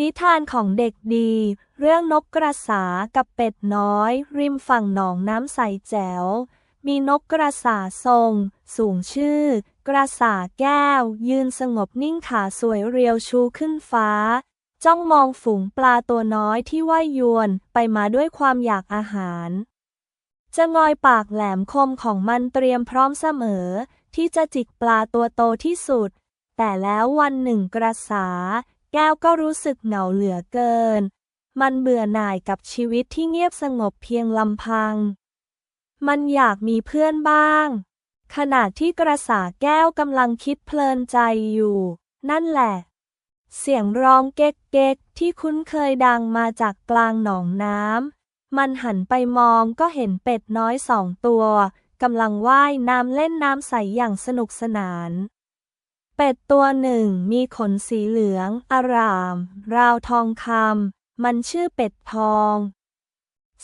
นิทานของเด็กดี เรื่องนกกระสากับเป็ดน้อย ริมฝั่งหนองน้ำใสแจ๋ว มีนกกระสาทรง สูงชื่อ กระสาแก้ว ยืนสงบนิ่งขาสวยเรียวชูขึ้นฟ้า จ้องมองฝูงปลาตัวน้อยที่ว่ายยวนไปมาด้วยความอยากอาหาร จะงอยปากแหลมคมของมันเตรียมพร้อมเสมอ ที่จะจิกปลาตัวโตที่สุด แต่แล้ววันหนึ่งกระสา แก้วก็รู้สึกเหงาเหลือเกิน มันเบื่อหน่ายกับชีวิตที่เงียบสงบเพียงลำพัง มันอยากมีเพื่อนบ้าง ขณะที่กระสาแก้วกำลังคิดเพลินใจอยู่ นั่นแหละ เสียงร้องเก๊กเก๊กที่คุ้นเคยดังมาจากกลางหนองน้ำ มันหันไปมองก็เห็นเป็ดน้อยสองตัวกำลังว่ายน้ำเล่นน้ำใสอย่างสนุกสนาน เป็ดตัวหนึ่งมีขนสีเหลือง อาราม ราวทองคำมันชื่อเป็ดทอง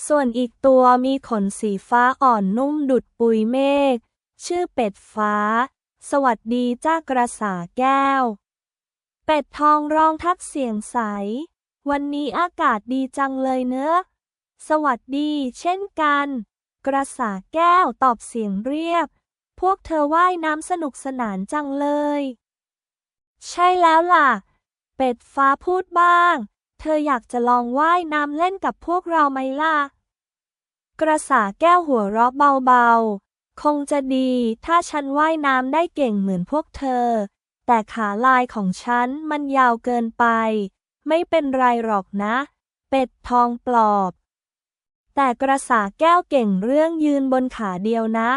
ส่วนอีกตัวมีขนสีฟ้าอ่อนนุ่มดุดปุยเมฆชื่อเป็ดฟ้า สวัสดีจ้ากระสาแก้ว เป็ดทองร้องทักเสียงใส วันนี้อากาศดีจังเลยเนอะสวัสดีเช่นกัน กระสาแก้วตอบเสียงเรียบ พวกเธอว่ายน้ำสนุกสนานจังเลย ใช่แล้วล่ะ เป็ดฟ้าพูดบ้าง เธออยากจะลองว่ายน้ำเล่นกับพวกเราไหมล่ะ กระสาแก้วหัวเราะเบาๆ คงจะดีถ้าฉันว่ายน้ำได้เก่งเหมือนพวกเธอ แต่ขาลายของฉันมันยาวเกินไป ไม่เป็นไรหรอกนะ เป็ดทองปลอบ แต่กระสาแก้วเก่งเรื่องยืนบนขาเดียวนะ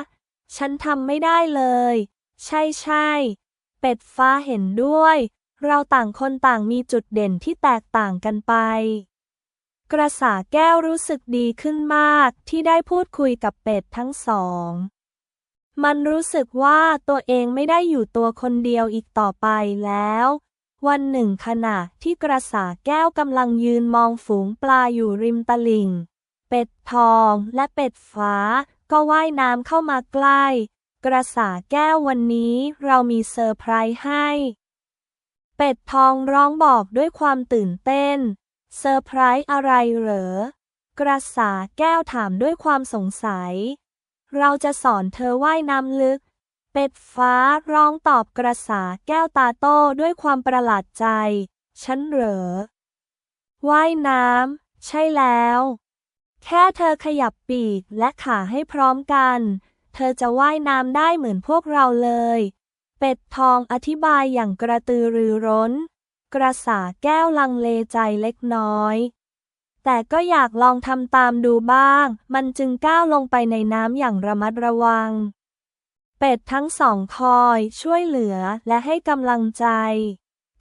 ฉันทำไม่ได้เลย ใช่ใช่ เป็ดฟ้าเห็นด้วย เราต่างคนต่างมีจุดเด่นที่แตกต่างกันไป กระสาแก้วรู้สึกดีขึ้นมากที่ได้พูดคุยกับเป็ดทั้งสอง มันรู้สึกว่าตัวเองไม่ได้อยู่ตัวคนเดียวอีกต่อไปแล้ว วันหนึ่งขณะที่กระสาแก้วกำลังยืนมองฝูงปลาอยู่ริมตลิ่ง เป็ดทองและเป็ดฟ้าก็ว่ายน้ำเข้ามาใกล้ กระสาแก้ววันนี้เรามีเซอร์ไพรส์ให้ เป็ดทองร้องบอกด้วยความตื่นเต้น เซอร์ไพรส์อะไรเหรอ กระสาแก้วถามด้วยความสงสัย เราจะสอนเธอว่ายน้ำลึก เป็ดฟ้าร้องตอบกระสาแก้วตาโต้ด้วยความประหลาดใจ ฉันเหรอ ว่ายน้ำใช่แล้ว แค่เธอขยับปีกและขาให้พร้อมกัน เธอจะว่ายน้ำได้เหมือนพวกเราเลย เป็ดทองอธิบายอย่างกระตือรือร้น กระสาแก้วลังเลใจเล็กน้อย แต่ก็อยากลองทำตามดูบ้าง มันจึงก้าวลงไปในน้ำอย่างระมัดระวัง เป็ดทั้งสองคอยช่วยเหลือและให้กำลังใจ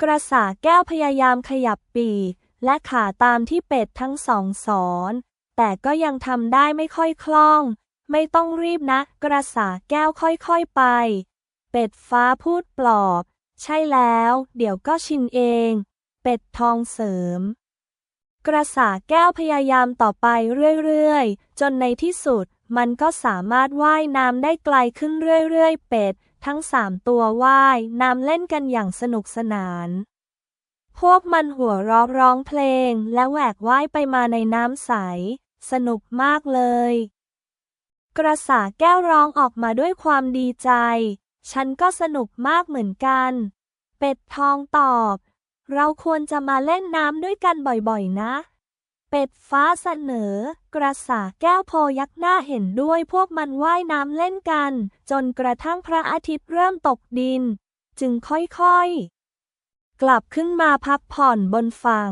กระสาแก้วพยายามขยับปีกและขาตามที่เป็ดทั้งสองสอน แต่ก็ยังทำได้ไม่ค่อยคล่อง ไม่ต้องรีบนะ กระสาแก้วค่อยๆไป เป็ดฟ้าพูดปลอบ ใช่แล้ว เดี๋ยวก็ชินเอง เป็ดทองเสริม กระสาแก้วพยายามต่อไปเรื่อยๆ จนในที่สุดมันก็สามารถว่ายน้ำได้ไกลขึ้นเรื่อยๆ เป็ด ทั้งสามตัวว่ายน้ำเล่นกันอย่างสนุกสนาน พวกมันหัวเราะร้องเพลงและแหวกว่ายไปมาในน้ำใส สนุกมากเลย กระสาแก้วร้องออกมาด้วยความดีใจ ฉันก็สนุกมากเหมือนกัน เป็ดทองตอบ เราควรจะมาเล่นน้ำด้วยกันบ่อยๆนะ เป็ดฟ้าเสนอ กระสาแก้วโพยักหน้าเห็นด้วยพวกมันว่ายน้ำเล่นกัน จนกระทั่งพระอาทิตย์เริ่มตกดิน จึงค่อยๆ กลับขึ้นมาพักผ่อนบนฝั่ง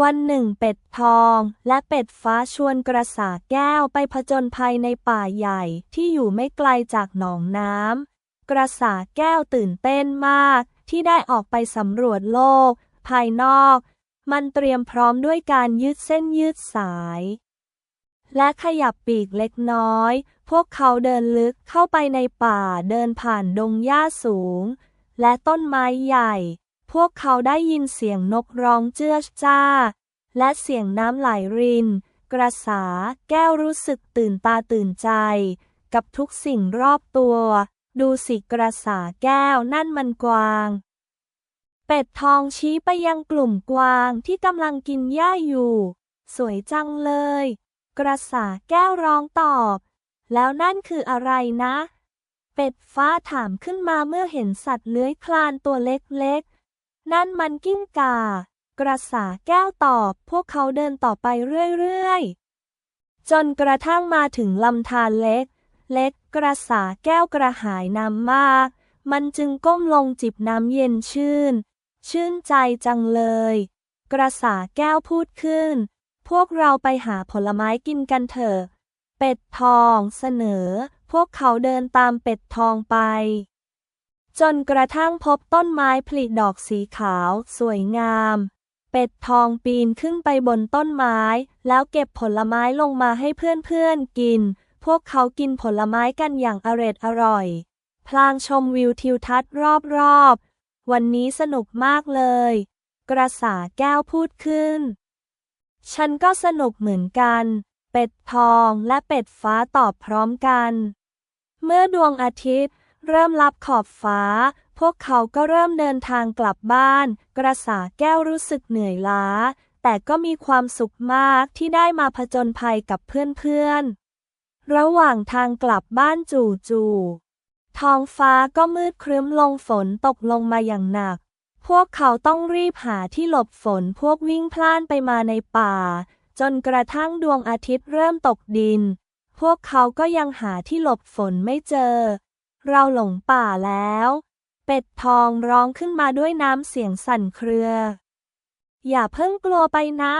วันหนึ่งเป็ดทองและเป็ดฟ้าชวนกระสาแก้วไปผจญภัยในป่าใหญ่ที่อยู่ไม่ไกลจากหนองน้ำ กระสาแก้วตื่นเต้นมากที่ได้ออกไปสำรวจโลก ภายนอก มันเตรียมพร้อมด้วยการยืดเส้นยืดสาย และขยับปีกเล็กน้อย พวกเขาเดินลึกเข้าไปในป่าเดินผ่านดงหญ้าสูง และต้นไม้ใหญ่ พวกเขาได้ยินเสียงนกร้องเจื้อจ้า และเสียงน้ำไหลริน กระสาแก้วรู้สึกตื่นตาตื่นใจ กับทุกสิ่งรอบตัว ดูสิกระสาแก้วนั่นมันกวาง เป็ดทองชี้ไปยังกลุ่มกวางที่กำลังกินหญ้าอยู่ สวยจังเลย กระสาแก้วร้องตอบ แล้วนั่นคืออะไรนะ เป็ดฟ้าถามขึ้นมาเมื่อเห็นสัตว์เลื้อยคลานตัวเล็กๆ นั่นมันกิ้งก่ากระสาแก้วตอบ พวกเขาเดินต่อไปเรื่อยๆ จนกระทั่งมาถึงลำธารเล็ก เล็กกระสาแก้วกระหายน้ำมาก มันจึงก้มลงจิบน้ำเย็นชื่น ชื่นใจจังเลย กระสาแก้วพูดขึ้น พวกเราไปหาผลไม้กินกันเถอะ เป็ดทองเสนอ พวกเขาเดินตามเป็ดทองไป จนกระทั่งพบต้นไม้ผลิดอกสีขาว สวยงาม เป็ดทองปีนขึ้นไปบนต้นไม้ แล้วเก็บผลไม้ลงมาให้เพื่อนๆกิน พวกเขากินผลไม้กันอย่างอร็ดอร่อย พลางชมวิวทิวทัศน์รอบๆ วันนี้สนุกมากเลย กระสาแก้วพูดขึ้น ฉันก็สนุกเหมือนกัน เป็ดทองและเป็ดฟ้าตอบพร้อมกัน เมื่อดวงอาทิตย์ เริ่มลับขอบฟ้า พวกเขาก็เริ่มเดินทางกลับบ้าน กระสาแก้วรู้สึกเหนื่อยล้า แต่ก็มีความสุขมากที่ได้มาผจญภัยกับเพื่อนๆ ระหว่างทางกลับบ้านจู่ๆท้องฟ้าก็มืดครึ้มลงฝนตกลงมาอย่างหนัก พวกเขาต้องรีบหาที่หลบฝนพวกวิ่งพล่านไปมาในป่า จนกระทั่งดวงอาทิตย์เริ่มตกดิน พวกเขาก็ยังหาที่หลบฝนไม่เจอ เราหลงป่าแล้ว เป็ดทองร้องขึ้นมาด้วยน้ำเสียงสั่นเครือ อย่าเพิ่งกลัวไปนะ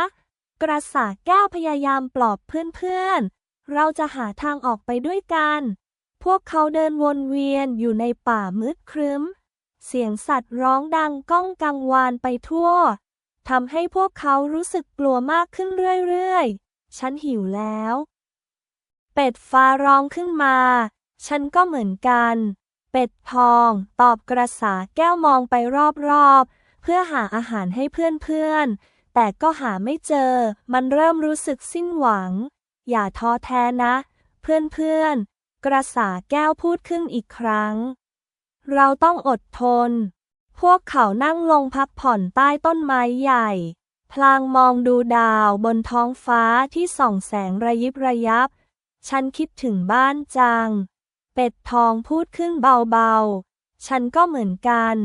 กระสาแก้วพยายามปลอบเพื่อนๆ เราจะหาทางออกไปด้วยกัน พวกเขาเดินวนเวียนอยู่ในป่ามืดครึ้ม เสียงสัตว์ร้องดังก้องกังวานไปทั่วทำให้พวกเขารู้สึกกลัวมากขึ้นเรื่อยๆ ฉันหิวแล้ว เป็ดฟ้าร้องขึ้นมา ฉันก็เหมือนกัน เป็ดทอง ตอบกระสาแก้วมองไปรอบๆ เพื่อหาอาหารให้เพื่อนๆ แต่ก็หาไม่เจอ มันเริ่มรู้สึกสิ้นหวัง อย่าท้อแท้นะ เพื่อนๆ กระสาแก้วพูดขึ้นอีกครั้ง เราต้องอดทน พวกเขานั่งลงพักผ่อนใต้ต้นไม้ใหญ่พลางมองดูดาวบนท้องฟ้าที่ส่องแสงระยิบระยับ ฉันคิดถึงบ้านจัง เป็ดทองพูดขึ้นเบาๆ ฉันก็เหมือนกัน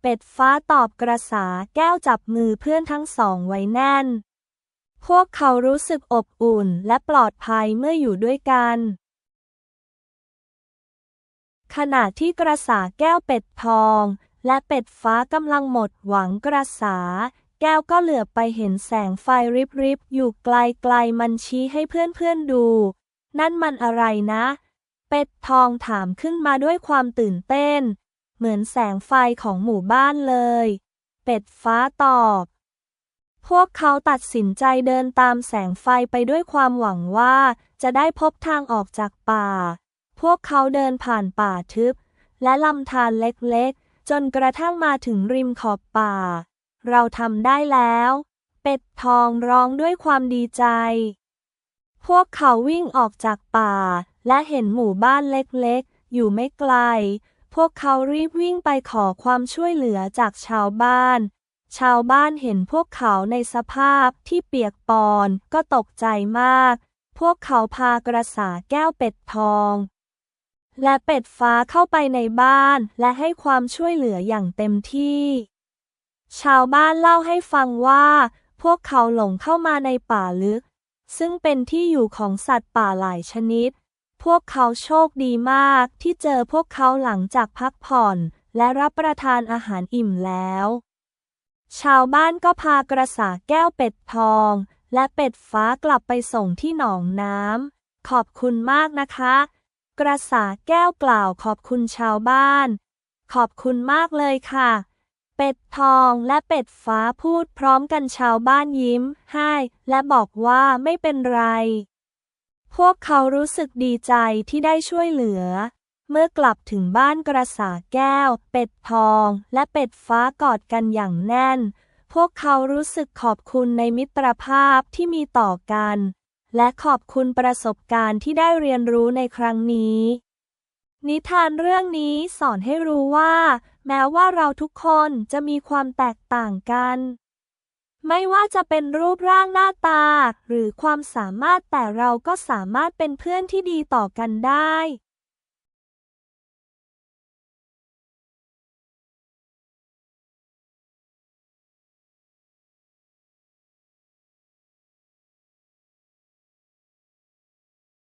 เป็ดฟ้าตอบกระสาแก้วจับมือเพื่อนทั้งสองไว้แน่น พวกเขารู้สึกอบอุ่นและปลอดภัยเมื่ออยู่ด้วยกัน ขณะที่กระสาแก้วเป็ดทอง และเป็ดฟ้ากำลังหมดหวังกระสา แก้วก็เหลือบไปเห็นแสงไฟริบๆ อยู่ไกลๆ มันชี้ให้เพื่อนๆดู นั่นมันอะไรนะ เป็ดทองถามขึ้นมาด้วยความตื่นเต้น เหมือนแสงไฟของหมู่บ้านเลย เป็ดฟ้าตอบ พวกเขาตัดสินใจเดินตามแสงไฟไปด้วยความหวังว่า จะได้พบทางออกจากป่า พวกเขาเดินผ่านป่าทึบ และลำธารเล็กๆ จนกระทั่งมาถึงริมขอบป่า เราทำได้แล้ว เป็ดทองร้องด้วยความดีใจ พวกเขาวิ่งออกจากป่า และเห็นหมู่บ้านเล็กๆ อยู่ไม่ไกล พวกเขารีบวิ่งไปขอความช่วยเหลือจากชาวบ้าน ชาวบ้านเห็นพวกเขาในสภาพที่เปียกปอนก็ตกใจมาก พวกเขาพากระสาแก้วเป็ดทอง และเป็ดฟ้าเข้าไปในบ้านและให้ความช่วยเหลืออย่างเต็มที่ ชาวบ้านเล่าให้ฟังว่า พวกเขาหลงเข้ามาในป่าลึก ซึ่งเป็นที่อยู่ของสัตว์ป่าหลายชนิด พวกเขาโชคดีมากที่เจอพวกเขาหลังจากพักผ่อนและรับประทานอาหารอิ่มแล้ว ชาวบ้านก็พากระสาแก้วเป็ดทอง และเป็ดฟ้ากลับไปส่งที่หนองน้ำขอบคุณมากนะคะ กระสาแก้วกล่าวขอบคุณชาวบ้าน ขอบคุณมากเลยค่ะ เป็ดทองและเป็ดฟ้าพูดพร้อมกันชาวบ้านยิ้ม ให้ และบอกว่าไม่เป็นไร พวกเขารู้สึกดีใจที่ได้ช่วยเหลือ เมื่อกลับถึงบ้านกระสาแก้ว เป็ดทอง และเป็ดฟ้ากอดกันอย่างแน่น พวกเขารู้สึกขอบคุณในมิตรภาพที่มีต่อกัน และขอบคุณประสบการณ์ที่ได้เรียนรู้ในครั้งนี้ นิทานเรื่องนี้สอนให้รู้ว่า แม้ว่าเราทุกคนจะมีความแตกต่างกัน ไม่ว่าจะเป็นรูปร่างหน้าตา หรือความสามารถแต่เราก็สามารถเป็นเพื่อนที่ดีต่อกันได้